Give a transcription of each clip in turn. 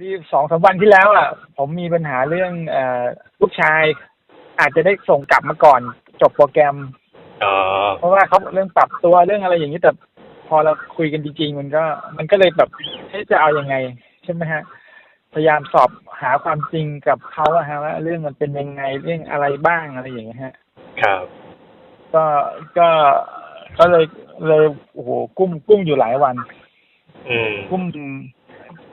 ที่สองสามวันที่แล้วอะ ผมมีปัญหาเรื่องเอ่อลูกชาย อาจจะได้ส่งกลับมาก่อน จบโปรแกรม อ๋อเพราะว่าเขาเรื่องปรับตัวเรื่องอะไรอย่างนี้แต่พอเราคุยกันจริงๆมันก็ มันก็เลยแบบเอ๊ะจะเอายังไง ใช่ไหมฮะ พยายามสอบหาความจริงกับเขาอะฮะว่าเรื่องมันเป็นยังไงเรื่องอะไรบ้างอะไรอย่างเงี้ยฮะ ครับก็ก็ก็เลยเลยโอ้โหกุ้มกุ้มอยู่หลายวัน อืม กุ้ม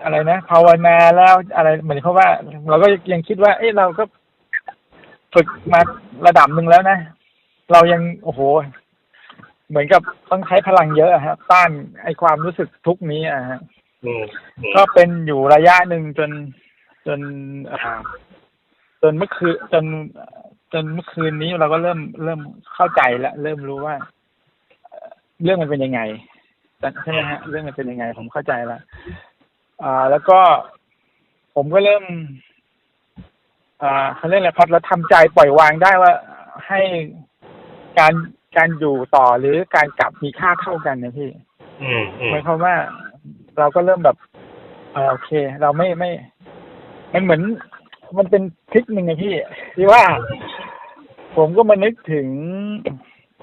อะไรนะภาวนาแล้วอะไรเหมือนเขาว่า เราก็ยังคิดว่า เอ้เราก็ฝึกมาระดับหนึ่งแล้วนะ เรายังโอ้โห เหมือนกับต้องใช้พลังเยอะอะฮะต้านไอความรู้สึกทุกข์นี้อะฮะอืมอืมก็เป็นอยู่ระยะหนึ่งจนจนอ่าจนเมื่อคืนจนจนเมื่อคืนนี้เราก็เริ่มเริ่มเข้าใจแล้วเริ่มรู้ว่าเอ่อเรื่องมันเป็นยังไงใช่ไหมฮะเรื่องมันเป็นยังไง ผมเข้าใจแล้ว อ่า แล้วก็ผมก็เริ่ม อ่าเขาเรียกอะไรพอเราทำใจปล่อยวางได้ว่าให้การการอยู่ต่อหรือการกลับมีค่าเท่ากันนะพี่อืมอืมหมายความว่าเราก็เริ่มแบบเออโอเค เราไม่ไม่ มันเหมือน มันเป็นทริคหนึ่งไงพี่ที่ว่า ผมก็มานึกถึง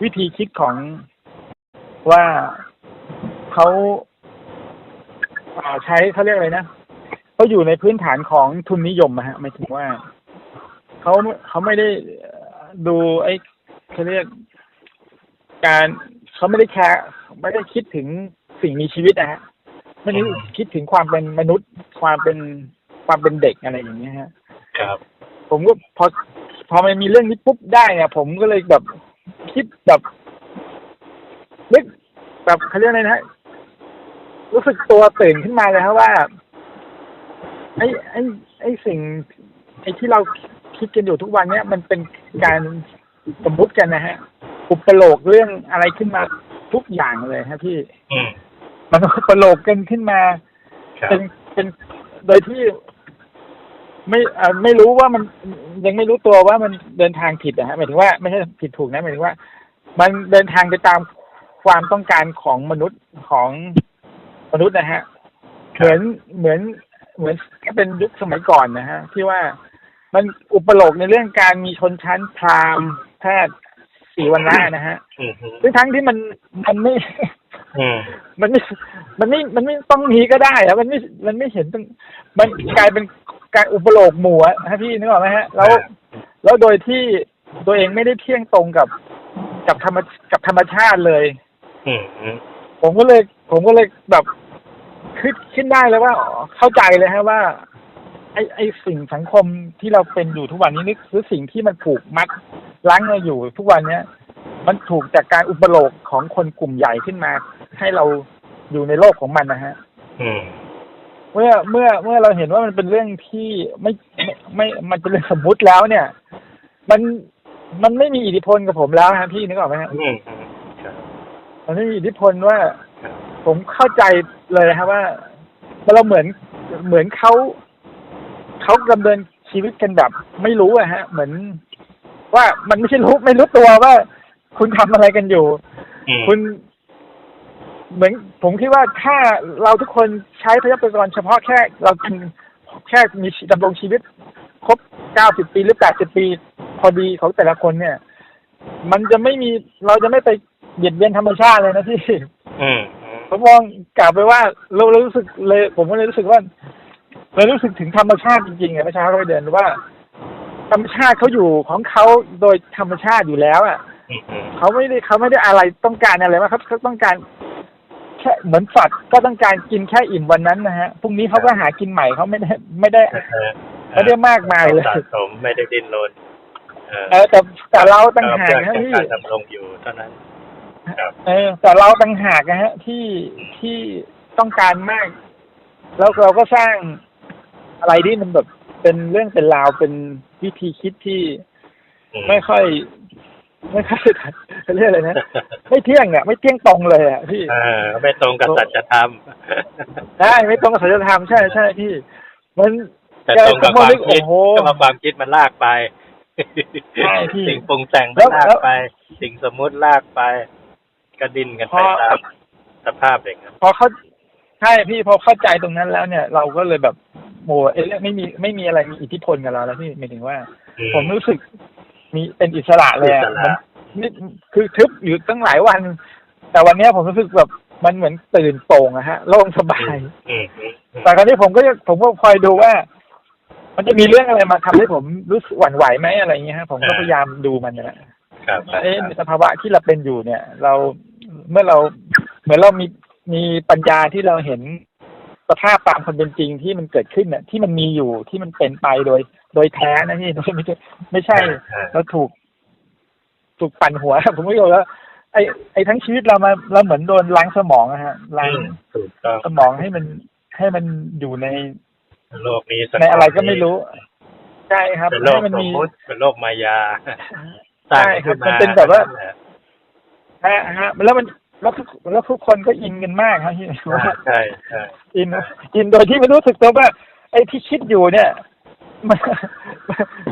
วิธีคิดของว่าเขาอ่า ใช้เขาเรียกอะไรนะเขาอยู่ในพื้นฐานของทุนนิยมอะฮะหมายถึงว่าเขาเขาไม่ได้ดูไอ้เขาเรียก การเขาไม่ได้แคร์ไม่ได้คิดถึงสิ่งมีชีวิตนะฮะไม่ได้คิดถึงความเป็นมนุษย์ความเป็นความเป็นเด็กอะไรอย่างเงี้ยฮะครับผมก็พอพอมันมีเรื่องนี้ปุ๊บได้เนี่ยผมก็เลยแบบคิดแบบนึกแบบเขาเรียกอะไรนะฮะ รู้สึกตัวตื่นขึ้นมาเลยครับว่า ไอ้ไอ้ไอ้สิ่ง ไอ้ที่เราคิดกันอยู่ทุกวันเนี้ยมันเป็นการสมมุติกันนะฮะอุปโลกเรื่องอะไรขึ้นมาทุกอย่างเลยครับพี่อืมมันอุปโลกกันขึ้นมา ครับเป็นเป็นโดยที่ ไม่เอ่อไม่รู้ว่ามันยังไม่รู้ตัวว่ามันเดินทางผิดนะฮะหมายถึงว่าไม่ใช่ผิดถูกนะหมายถึงว่า มันเดินทางไปตามความต้องการของมนุษย์ของ มนุษย์นะฮะเหมือนเหมือนเหมือนถ้าเป็นยุคสมัยก่อนนะฮะ ที่ว่ามันอุปโลกในเรื่องการมีชนชั้นพราหมณ์แพทย์สีวรรณะนะฮะอืมอืมซึ่งทั้งที่มันมันไม่อืมมันไม่ มันไม่ มันไม่ต้องมีก็ได้อะมันไม่ มันไม่เห็นต้องมันกลายเป็นการอุปโลกหมู่อะฮะพี่นึกออกไหมฮะ แล้ว แล้วโดยที่ตัวเองไม่ได้เที่ยงตรงกับ กับธรรมกับธรรมชาติเลยอืมอืมผมก็เลย ผมก็เลยแบบ คิดขึ้นได้เลยว่าอ๋อเข้าใจเลยฮะว่า ไอ้ไอ้สิ่งสังคมที่เราเป็นอยู่ทุกวันนี้นี่คือสิ่งที่มันผูกมัดล้างเราอยู่ทุกวันเนี้ย มันถูกจากการอุปโลกของคนกลุ่มใหญ่ขึ้นมา ให้เราอยู่ในโลกของมันนะฮะ อืม เมื่อเมื่อเมื่อเราเห็นว่ามันเป็นเรื่องที่ไม่ไม่ไม่มันเป็นเรื่องสมมุติแล้วเนี่ย มันมันไม่มีอิทธิพลกับผมแล้วฮะพี่นึกออกไหมฮะ อืมอืมครับมันไม่มีอิทธิพลว่าครับ ผมเข้าใจเลยครับว่าเราเหมือนเหมือนเขาเขาดำเนินชีวิตกันแบบ ไม่รู้อะฮะ เหมือน ว่ามันไม่ใช่รู้ไม่รู้ตัวว่า คุณทำอะไรกันอยู่อืมคุณเหมือนผมคิดว่าถ้าเราทุกคนใช้พยาธิกรเฉพาะแค่เรากินแค่มีชีดำรงชีวิต ครบเก้าสิบปีหรือแปดสิบปี พอดีของแต่ละคนเนี่ย มันจะไม่มีเราจะไม่ไปเบียดเบียนธรรมชาติเลยนะพี่ อืมอืม ผมมองกลับไปว่าเราเรารู้สึกเลย ผมก็เลยรู้สึกว่าเรารู้สึกถึงธรรมชาติจริงๆอะประชาชนเดินว่า ธรรมชาติเขาอยู่ของเขาโดยธรรมชาติอยู่แล้ว อะอืมอืมเขาไม่ได้เขาไม่ได้อะไรต้องการอะไรมากครับเขาต้องการแค่เหมือนสัตว์ก็ต้องการกินแค่อิ่มวันนั้นนะฮะพรุ่งนี้เขาก็หากินใหม่เขาไม่ได้ไม่ได้เออไม่ได้มากมายเลยสะสมไม่ได้ดิ้นรนเออเออแต่แต่เราต่างหากเพื่อนะแค่พี่การดำรงอยู่เท่านั้นครับ เออ แต่เราต่างหากนะฮะ ที่ที่ต้องการมาก แล้วเราก็สร้างอะไรที่มันแบบเป็นเรื่องเป็นราวเป็นวิธีคิดที่อืมไม่ค่อย ไม่ค่อยเขาเรียกอะไรนะไม่เที่ยงอะไม่เที่ยงตรงเลยอะพี่เออไม่ตรงกับสัจธรรมได้ไม่ตรงกับศีลธรรมใช่ใช่พี่ มันแต่ตรงกับความคิดโอ้โหก็มาความคิดมันลากไปใช่พี่สิ่งปรุงแต่งแล้มันวลากแล้วไป สิ่งสมมุติลากไป ก็ดิ้นกันพไปอตามสภาพอย่างนั้นพอเขาใช่พี่พอเข้าใจตรงนั้นแล้วเนี่ย เราก็เลยแบบโมเอยไม่มีไม่มีอะไรมีอิทธิพลกับเราแล้วพี่หมายถึงว่าอืผมรู้สึกมีเป็นอิสระเลยอิอะสระมันนี่คือทึบอยู่ตั้งหลายวัน แต่วันเนี้ยผมรู้สึกแบบมันเหมือนตื่นโปร่งอะฮะโล่งสบายอืมอืมอืมแต่คราวนี้ผมก็จะผมก็คอยดูว่า มันจะมีเรื่องอะไรมาทำให้ผมรู้สึกหวั่นไหวไหมอะไรเงี้ยฮะผมก็พยายามดูมันนะ ครับว่าเอ๊ะสภาวะที่เราเป็นอยู่เนี่ย เราเมื่อเราเหมือนเรามีมีปัญญาที่เราเห็นสภาพตามความเป็นจริงที่มันเกิดขึ้นเนี่ยที่มันมีอยู่ที่มันเป็นไปโดย โดยแท้นะพี่ไม่ใช่ไม่ใช่อ่าเราถูก ถูกปั่นหัวผมไม่รู้ว่าไอ้ไอ้ทั้งชีวิตเรามาเราเหมือนโดนล้างสมองอะฮะล้างอืมถูกต้องสมองให้มันให้มันอยู่ในโลกนี้สังคในอะไรก็ไม่รู้ ใช่ครับ เป็นโลกให้มันสมมีมติเป็นโลกมายา ใช่ครับมันเป็นแบบว่าฮะฮะแล้วมันแล้วทุกแล้วทุกคนก็อินกันมากครับที่ว่าใช่ใช่อินอินโดยที่ไม่รู้สึกตัวว่า ไอ้ที่คิดอยู่เนี่ย มัน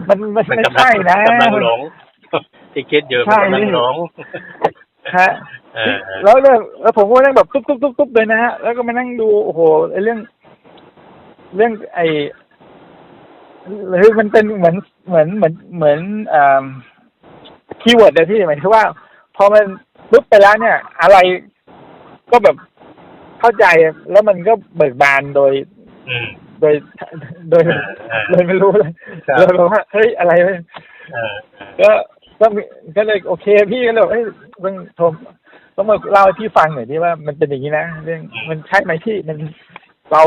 มันมันมันไม่กำลัใช่งนะกำลังหลงที่คิดอยู่ใช่มันกำลังหลงฮะเออเออแล้วเรื่องแล้วผมก็นั่งแบบตุ๊บตุ๊บตุ๊บตุ๊บเลยนะฮะแล้วก็มานั่งดูโอ้โหไอ้เรื่อง เรื่องไอ้หรือมันเป็นเหมือนเหมือนเหมือนเหมือนอ่า คีย์เวิร์ดเลยที่หมายถึงว่า พอมันปุ๊บไปแล้วเนี่ย อะไรก็แบบเข้าใจแล้วมันก็เบิกบานโดยอืมโดยโดยเออเออโดยไม่รู้เลยครับเลยบอกว่าเฮ้ยอะไรวะเออเออก็ก็มีก็เลยโอเค พี่ก็เลยบอกเอ้ยต้องโทรต้องมาเล่าให้พี่ฟังหน่อยที่ว่ามันเป็นอย่างนี้นะเรื่องมันใช่ไหมที่มันเรา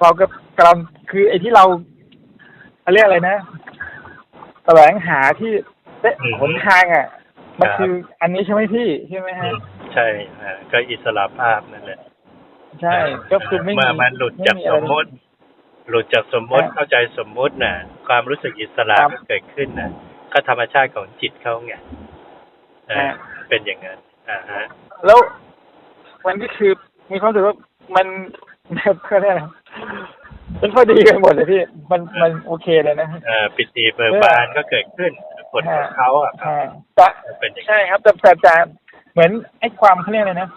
เราก็กำลังคือไอ้ที่เราเขาเรียกอะไรนะ แสวงหาที่เอ๊ะหนทางอะ มันคืออันนี้ใช่ไหมพี่ใช่ไหมอืฮะมใช่เออก็อิสระภาพนั่นแหละใช่ก็คือไม่มีเมื่อมันหลุดจากไสมมติ หลุดจากสมมติครับเข้าใจสมมติน่ะ ความรู้สึกอิสระครับก็เกิดขึ้นน่ะ ก็ธรรมชาติของจิตเขาไงเออฮะ เป็นอย่างนั้นอ่าฮะ แล้วมันก็คือมีความรู้สึกว่ามันแบบเขาเรียกอะไร มันพอดีกันหมดเลยพี่ มันมันโอเคเลยนะ เอ่อปิติเบิกบานก็เกิดขึ้นผลของเขาอะครับอ่าแต่เป็นอย่างนั้นใช่ครับแต่แต่แต่เหมือนไอ้ความเขาเรียกอะไรนะ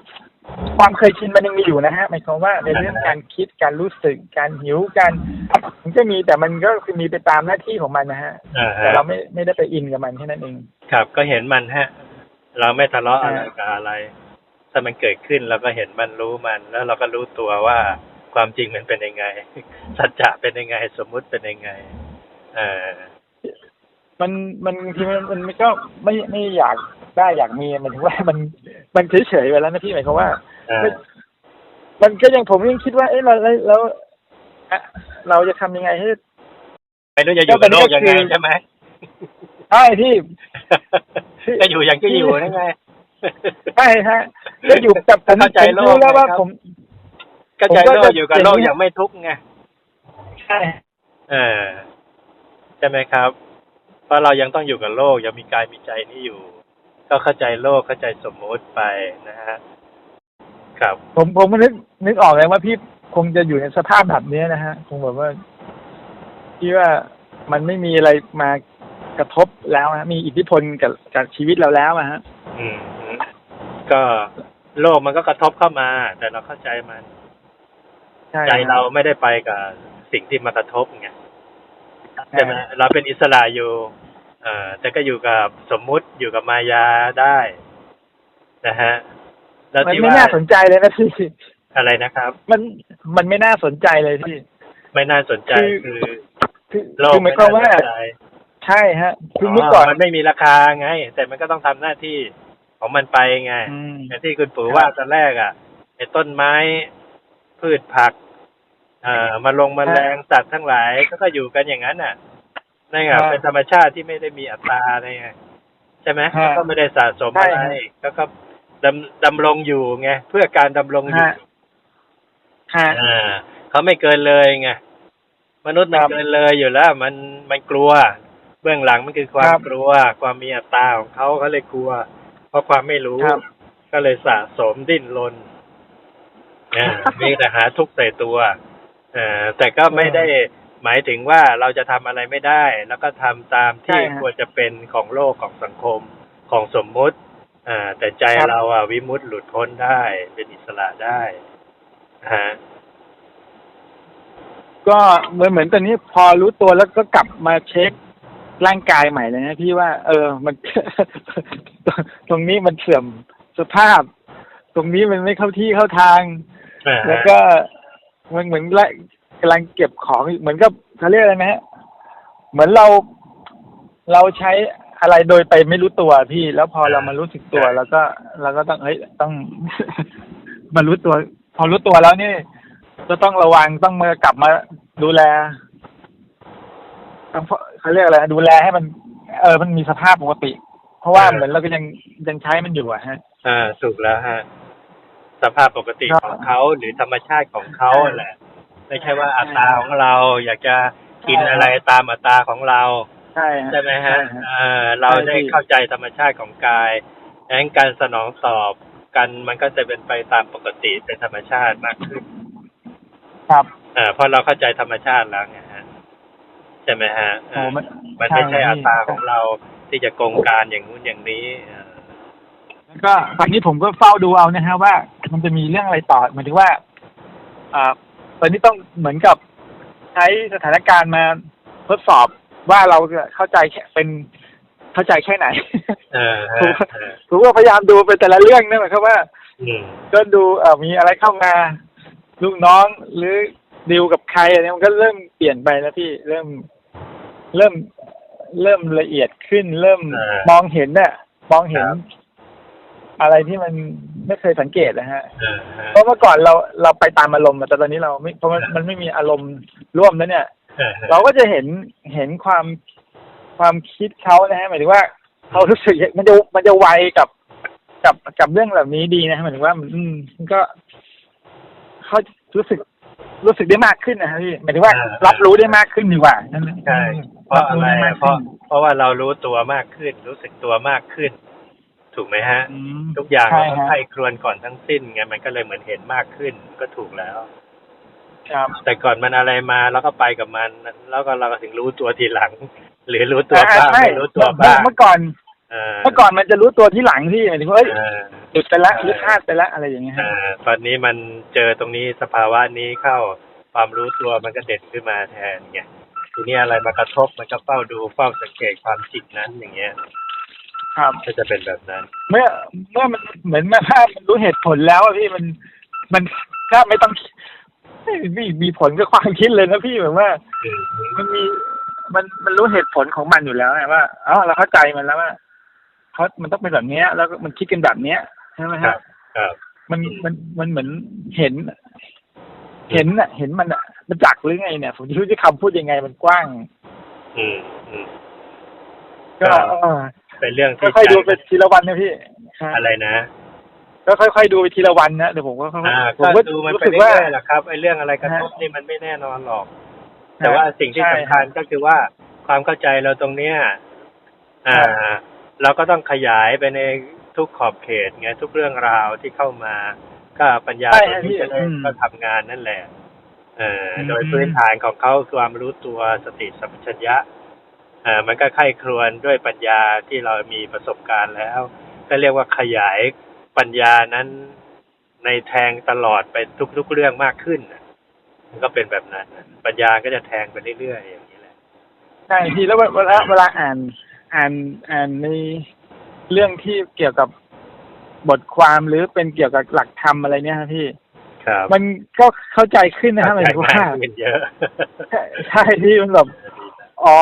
ความเคยชินมันยังมีอยู่นะฮะหมายความว่าในเรื่องการคิดการรู้สึกการหิวการมันก็มีแต่มันก็คือมีไปตามหน้าที่ของมันนะฮะอ่าแต่ฮะเราไม่ไม่ได้ไปอินกับมันแค่นั้นเอง ครับ ก็เห็นมันฮะ เราไม่ทะเลาะอะไรอ่ากับอะไร ถ้ามันเกิดขึ้นเราก็เห็นมันรู้มัน แล้วเราก็รู้ตัวว่า ความจริงมันเป็นยังไง สัจจะเป็นยังไง สมมุติเป็นยังไงเออมันมันบางทีมันมันก็ไม่ไม่อยากได้อยากมีมันถึงว่ามันมันเฉยเฉยๆไปแล้วนะพี่หมายความว่าเออมันก็ยังผมยังคิดว่า เอ๊ะเราเราเราอะเราจะทำยังไงให้ไม่รู้จะอยู่กับโลกยังไงใช่ไหมใช่ที่ก็อยู่อย่างที่อยู่นั่นไงใช่ฮะก็อยู่กับผมเข้าใจผมโลกรู้แล้วว่านะครับผม ก็ใจผมก็โลจะกอยู่กับโลกอย่างนี้อย่างไม่ทุกข์ไงใช่เออใช่ไหมครับ เพราะเรายังต้องอยู่กับโลกยังมีกายมีใจนี่อยู่ ก็เข้าใจโลกเข้าใจสมมติไปนะฮะครับ ผมผมนึกนึกออกเลยว่าพี่คงจะอยู่ในสภาพแบบนี้นะฮะ คงแบบว่าที่ว่ามันไม่มีอะไรมากระทบแล้วฮะมีอิทธิพลกับกับชีวิตเราแล้วอะฮะอืมอืมก็โลกมันก็กระทบเข้ามา แต่เราเข้าใจมัน ใช่ใจเราไม่ได้ไปกับสิ่งที่มากระทบไงใช่ไหมเราเป็นอิสระอยู่ เอ่อแต่ก็อยู่กับสมมุติอยู่กับมายาได้ นะฮะแล้วมันที่ไม่ว่าน่าสนใจเลยนะพี่อะไรนะครับ มันมันไม่น่าสนใจเลยพี่ไม่น่าสนใจคือ คือคือโลกคือหมายความว่าไน่สนใจใช่ฮะคือเมื่อก่อนมันไม่มีราคาไง แต่มันก็ต้องทำหน้าที่ของมันไปไงอืมอย่างที่คุณปู่ครับว่าตอนแรกอะไอ้ต้นไม้ พืชผัก เอ่อมาลงแมาแรงสัตว์ทั้งหลายก็ก็อยู่กันอย่างนั้นน่ะนั่นไงครับเป็นธรรมชาติที่ไม่ได้มีอัตราอะไรไงใช่ไหมฮะก็ไม่ได้สะสมใช่อะไรฮะก็ก็ดำดำรงอยู่ไงเพื่อการดำรงอยู่ฮะฮะอ่าเขาไม่เกินเลยไงมนุษย์มันครับเกินเลยอยู่แล้ว มันมันกลัว เบื้องหลังมันคือความครับกลัว ความมีอัตราของเขาเขาเลยกลัว เพราะความไม่รู้ครับก็เลยสะสมดิ้นรน อ่ามีแต่หาทุกข์ใส่ตัวเอ่อแต่ก็ไม่ได้หมายถึงว่าเราจะทำอะไรไม่ได้ แล้วก็ทำตามที่ใช่ฮะควรจะเป็นของโลกของสังคมของสมมุติอ่าแต่ใจครับ เราอะวิมุตติหลุดพ้นได้เป็นอิสระได้ฮะ ก็เหมือนเหมือนตอนนี้พอรู้ตัวแล้วก็กลับมาเช็คร่างกายใหม่เลยนะพี่ว่า เออมัน ตรงนี้มันเสื่อมสภาพ ตรงนี้มันไม่เข้าที่เข้าทางอ่าฮะ แล้วก็มันเหมือนละกำลังเก็บของเหมือนกับเขาเรียกอะไรนะฮะเหมือนเราเราใช้อะไรโดยไปไม่รู้ตัวพี่ แล้วพอเรามารู้สึกตัว แล้วก็เราก็ต้องเฮ้ยต้องมารู้ตัว พอรู้ตัวแล้วนี่ก็ต้องระวังต้องมากลับมาดูแลต้องเขาเรียกอะไรดูแลให้มัน เออมันมีสภาพปกติ เพราะว่าเหมือนเราก็ยังยังใช้มันอยู่อะฮะ อ่าถูกแล้วฮะ สภาพปกติครับของเขาหรือธรรมชาติของเขาแหละ ไม่ใช่ว่าอัตราของเราอยากจะกินใช่อะไรตามอัตราของเราใช่ฮะใช่ไหมฮะใช่เออเราใช่ได้พี่เข้าใจธรรมชาติของกายดังนั้นการสนองตอบกันมันก็จะเป็นไปตามปกติเป็นธรรมชาติมากขึ้น ครับเออเพราะเราเข้าใจธรรมชาติแล้วไงฮะใช่ไหมฮะเอโอ้อมันมันไม่ใช่ใช่อัตราพี่ของเราที่จะกงการอย่างนู้นอย่างนี้เออแล้วก็ตอนนี้ผมก็เฝ้าดูเอานะฮะว่า มันจะมีเรื่องอะไรต่อหมายถึงว่าอ่าตอนนี้ต้องเหมือนกับใช้สถานการณ์มาทดสอบว่าเราจะเข้าใจแค่เป็นเข้าใจแค่ไหนเออฮะผมเออผมก็พยายามดูเป็นแต่ละเรื่องนะหมายความว่าอืมก็ดูเอ่อมีอะไรเข้ามาลูกน้องหรือดีลกับใครอะไรมันก็เริ่มเปลี่ยนไปแล้วพี่เริ่มเริ่มเริ่มละเอียดขึ้น เริ่มเออมองเห็นเนี่ยมองเห็นครับอะไรที่มัน ไม่เคยสังเกตนะฮะเออฮะเพราะเมื่อก่อนเราเราไปตามอารมณ์อะแต่ตอนนี้เราไม่เพราะมันมันไม่มีอารมณ์ร่วมแล้วเนี่ยเออฮะเราก็จะเห็นเห็นความความคิดเขานะฮะหมายถึงว่าเขารู้สึกมันจะมันจะไวกับกับกับเรื่องแบบนี้ดีนะหมายถึงว่ามันอืมมันก็เขารู้สึกรู้สึกได้มากขึ้นนะฮะพี่หมายถึงว่ารับรู้ได้มากขึ้นดีกว่านั่นแหละใช่เพราะอะไรด้มอะกเพราะขึ้นเพราะว่าเรารู้ตัวมากขึ้น รู้สึกตัวมากขึ้น ถูกไหมฮะ อืมทุกอย่างใช่เราก็ฮะใคร่ครวญก่อนทั้งสิ้นไงมันก็เลยเหมือนเห็นมากขึ้นก็ถูกแล้ว ครับ แต่ก่อนมันอะไรมาแล้วก็ไปกับมัน แล้วก็เราก็ถึงรู้ตัวทีหลัง หรือรู้ตัวบ้างอ่ใช่ไม่รู้ตัวบ้างเมื่อก่อนเออเมื่อก่อนมันจะรู้ตัวที่หลังที่หมายถึงว่าเอ้ยเออหยุดไปละหรือพลาดไปละอะไรอย่างเงี้ยเอฮะอตอนนี้มันเจอตรงนี้สภาวะนี้เข้าความรู้ตัวมันก็เด่นขึ้นมาแทนไงทีนี้อะไรมากระทบมันก็เฝ้าดูเฝ้าสังเกตความจิตนั้นอย่างเงี้ย ครับ ก็จะเป็นแบบนั้น เมื่อเมื่อมันเหมือนมาถ้ามันรู้เหตุผลแล้วอะพี่มันมันถ้าไม่ต้องไม่มีมีผลกับความคิดเลยนะพี่แบบว่าอืมมันมีมันมันรู้เหตุผลของมันอยู่แล้วไงว่าอ๋อเราเข้าใจมันแล้วว่าเขามันต้องเป็นแบบเนี้ย แล้วก็มันคิดกันแบบเนี้ยใช่ไหมครัฮะบ ครับ มันมันมันเหมือนเห็น เห็นอะเห็นมันอะมันจักหรือไงเนี่ย ผมไม่รู้จะคำพูดยังไงมันกว้าง อืมอืม ก็ครับ เออ เป็นเรื่องที่ค่อยๆดูใจไปทีละวันนะพี่ฮะอะไรนะก็ค่อยๆดูไปทีละวันนะเดี๋ยวผมก็ค่อยอ่าๆผมก็ก็ดูมันรู้ไปสึกเรื่ว่าอยๆแหละครับไอ้เรื่องอะไรกระทบฮะนี่มันไม่แน่นอนหรอก แต่ว่าสิ่งที่ใช่สำคัญก็คือว่าความเข้าใจเราตรงเนี้ยอ่าฮะเราก็ต้องขยายไปในทุกขอบเขตไงทุกเรื่องราวที่เข้ามา ก็ปัญญาใช่ตัวฮะนี้พี่จะได้อืมก็ทำงานนั่นแหละ เอออมโดยพื้นฐานของเขาคือความรู้ตัวสติสัมปชัญญะเอ่า มันก็ไข้ครวนด้วยปัญญาที่เรามีประสบการณ์แล้ว ก็เรียกว่าขยายปัญญานั้นในแทงตลอดไปทุกๆเรื่องมากขึ้นน่ะมันก็เป็นแบบนั้นน่ะปัญญาก็จะแทงไปเรื่อยๆอย่างนี้แหละใช่พี่แล้วเวลาเวลาอ่านอ่านอ่านในเรื่องที่เกี่ยวกับบทความหรือเป็นเกี่ยวกับหลักธรรมอะไรเนี่ยครับพี่ครับมันก็เข้าใจขึ้นนะครับหมายถึงว่าเข้ใจมกขึ้นเยอะใช่ใช่พี่มันแบบ อ๋อ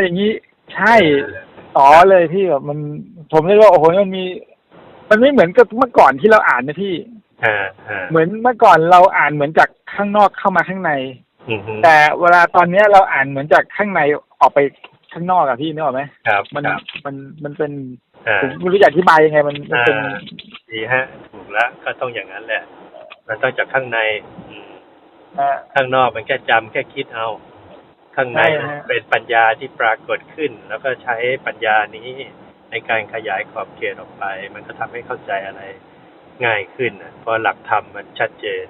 อย่างนี้ ใช่ อ๋อเลยพี่แบบมัน ผมเลยว่าโอ้โหมันมี มันไม่เหมือนกับเมื่อก่อนที่เราอ่านนะพี่ อ่าอ่าเหมือนเมื่อก่อนเราอ่านเหมือนจากข้างนอกเข้ามาข้างใน อืมฮึแต่เวลาตอนเนี้ยเราอ่านเหมือนจากข้างในออกไปข้างนอกอะพี่นึกออกไหมครับมันครับมันมันเป็นอ่า ผมไม่รู้จะอธิบายยังไง มันมันเป็น อ่า ดีฮะถูกแล้วก็ต้องอย่างนั้นแหละ มันต้องจากข้างในอืมอ่าข้างนอกมันแค่จำแค่คิดเอา ข้างในใช่ฮะเป็นปัญญาที่ปรากฏขึ้น แล้วก็ใช้ปัญญานี้ในการขยายขอบเขตออกไป มันก็ทำให้เข้าใจอะไรง่ายขึ้นนะเพราะหลักธรรมมันชัดเจน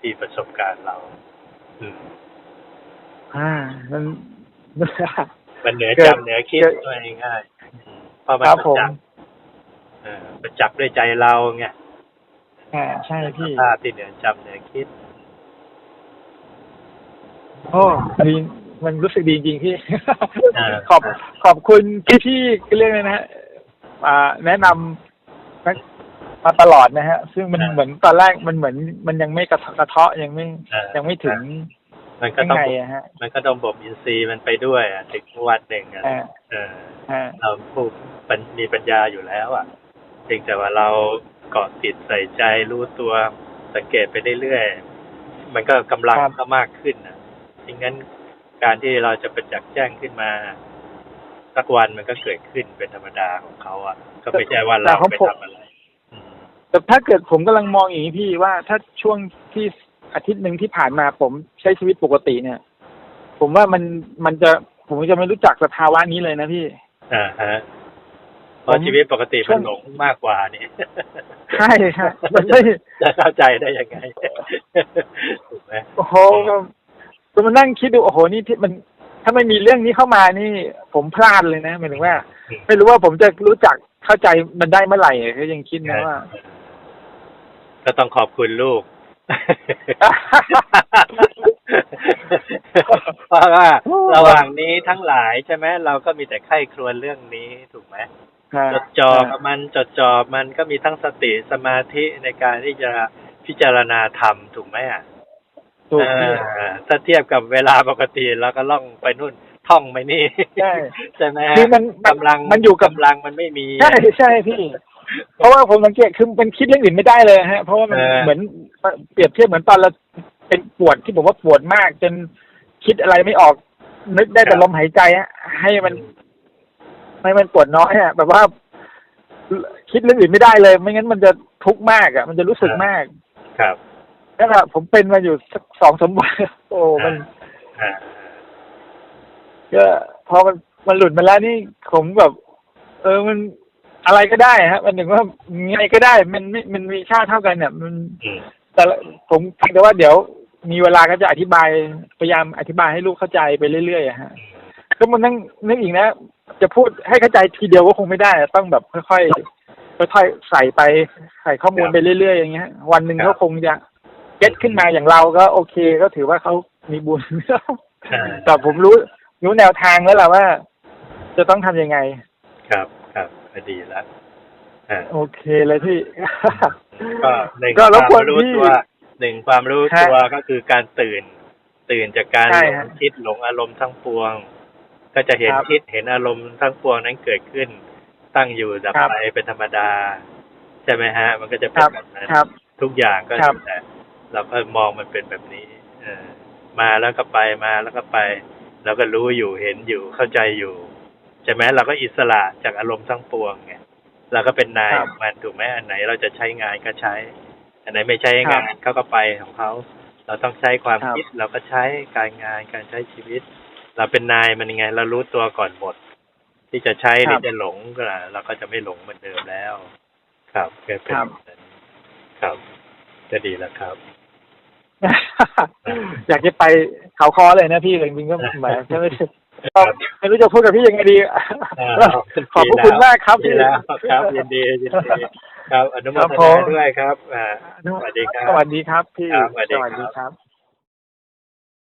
ที่ประสบการณ์เรา อืม อ่า มันมันเหนือเกิดจำเหนือคิดเกิดว่าง่ายๆอืมเพราะมันครับประผมจับเออประจับด้วยใจเราไงอ่าใช่พี่ภาพที่เหนือจำเหนือคิดผโอ้ดี มันรู้สึกดีจริงๆพี่อ่าขอบขอบคุณพี่ที่เรียกเลยนะฮะอ่าแนะนำมามาตลอดนะฮะ ซึ่งมันเหมือนตอนแรกมันเหมือน มันยังไม่กระทะกระเทาะยังไม่อ่ายัยังไม่ถึง มันก็ยังต้องไงบ่มอะฮะมันก็ต้องบ่มอินทรีย์มันไปด้วยอะถึงวันหนึ่งอะอ่าเอออ่าเราผู้ปัญมีปัญญาอยู่แล้ว อะเพียงแต่ว่าเราเกาะติดใส่ใจรู้ตัวสังเกตไปเรื่อยๆมันก็กำลังก็มากขึ้นนะดังนั้น การที่เราจะประจักษ์แจ้งขึ้นมา สักวันมันก็เกิดขึ้นเป็นธรรมดาของเขาอะ ก็ไม่ใช่ว่าเราไปทำอะไรอืมแต่ถ้าเกิดผมกำลังมองอย่างนี้พี่ว่าถ้าช่วงที่อาทิตย์หนึ่งที่ผ่านมาผมใช้ชีวิตปกติเนี่ย ผมว่ามันมันจะผมจะไม่รู้จักสภาวะนี้เลยนะพี่อ่าฮะเพราะชีวิตปกติช่มัวงนหลงมากกว่านี่ใช่ใช่มันไม่จะเข้าใจได้ยังไงถูกไหมโอ้โห ก็มานั่งคิดดูโอ้โหนี่ที่มันถ้าไม่มีเรื่องนี้เข้ามานี่ผมพลาดเลยนะหมายถึงว่า ไม่รู้ว่าผมจะรู้จักเข้าใจมันได้เมื่อไหร่ก็ยังคิดนะว่าก็ต้องขอบคุณลูกเพราะว่าระหว่างนี้ทั้งหลายใช่ไหมเราก็มีแต่ไข้ครวญเรื่องนี้ถูกไหมจดจ่อกับมันจดจ่อมันก็มีทั้งสติสมาธิในการที่จะพิจารณาธรรมถูกไหมอะ ถูกเออถ้าเทียบกับเวลาปกติเราก็ล่องไปนู่นท่องไปนี่ใช่ใช่ไหมฮะคือมันมันกำลังมันอยู่กับกำลังมันไม่มีใช่ใช่พี่ เพราะว่าผมสังเกตคือมันคิดเรื่องอื่นไม่ได้เลยฮะ เพราะว่ามันเออเหมือนเปรียบเทียบเหมือนตอนเราเป็นปวดที่ผมว่าปวดมาก จนคิดอะไรไม่ออก นึกได้แต่ลมหายใจฮะให้มันให้มันปวดน้อยอะแบบว่าคิดเรื่องอื่นไม่ได้เลย ไม่งั้นมันจะทุกข์มากอะ มันจะรู้สึกมาก ครับ นั่นแหละผมเป็นมาอยู่สักสองสามวันโอ้มันอ่าก็พอมันมันหลุดมาแล้วนี่ผมแบบ เออมันอะไรก็ได้ฮะมันถึงว่าไงก็ได้ มันไม่มันมีค่าเท่ากันเนี่ยมันอืมแต่ละผมเพียงแต่ว่าเดี๋ยวมีเวลาก็จะอธิบายพยายามอธิบายให้ลูกเข้าใจไปเรื่อยๆอะฮะก็มันนั่งนึกอีกนะ จะพูดให้เข้าใจทีเดียวก็คงไม่ได้ต้องแบบค่อยๆค่อยๆใส่ไปใส่ข้อมูลไปเรื่อยๆอย่างเงี้ย วันหนึ่งเขาคงจะ เก็ตขึ้นมาอย่างเราก็โอเคก็ถือว่าเขามีบุญอ่าแต่ผมรู้รู้แนวทางแล้วแหละว่า จะต้องทำยังไง ครับครับก็ดีแล้วอ่าโอเคเลยพี่ ก็หนึ่งก็ครบวามกวนรู้พี่ตัวหนึ่งความรู้ตัวก็คือการตื่น ตื่นจากการใช่หลฮะงคิดหลงอารมณ์ทั้งปวง ก็จะเห็นครับคิดเห็นอารมณ์ทั้งปวงนั้นเกิดขึ้น ตั้งอยู่ดับครับไปเป็นธรรมดา ใช่ไหมฮะ มันก็จะคเป็นรับแบบนั้นครับทุกอย่างก็ครับแต่ เราก็มองมันเป็นแบบนี้เออมาแล้วก็ไปมาแล้วก็ไป เราก็รู้อยู่เห็นอยู่เข้าใจอยู่ใช่ไหมเราก็อิสระจากอารมณ์ทั้งปวงไงเราก็เป็นนายครับของมันถูกไหมอันไหนเราจะใช้งานก็ใช้ อันไหนไม่ใช้ครังาบนเขาก็ไปของเขาเราต้องใช้ความครับคิดเราก็ใช้การงานการใช้ชีวิต เราเป็นนายมันยังไง เรารู้ตัวก่อนหมด ที่จะใช้หรือจะหลงก็เราก็จะไม่หลงเหมือนเดิมแล้ว ครับก็เป็นครับแบบนั้นครับจะดีแล้วครับ อยากจะไปเขาคอเลยนะพี่จริงๆก็แหมไม่รู้จะไม่รู้จะพูดกับพี่ยังไงดี ขอบพระคุณมากครับดีพี่แล้วครับยินดียินดีครับอนุโมครับทผนามด้วยครับอ่าสวัสดีครับสวัสดีครับพี่ครับสวัสดีครับ สวัสดีครับ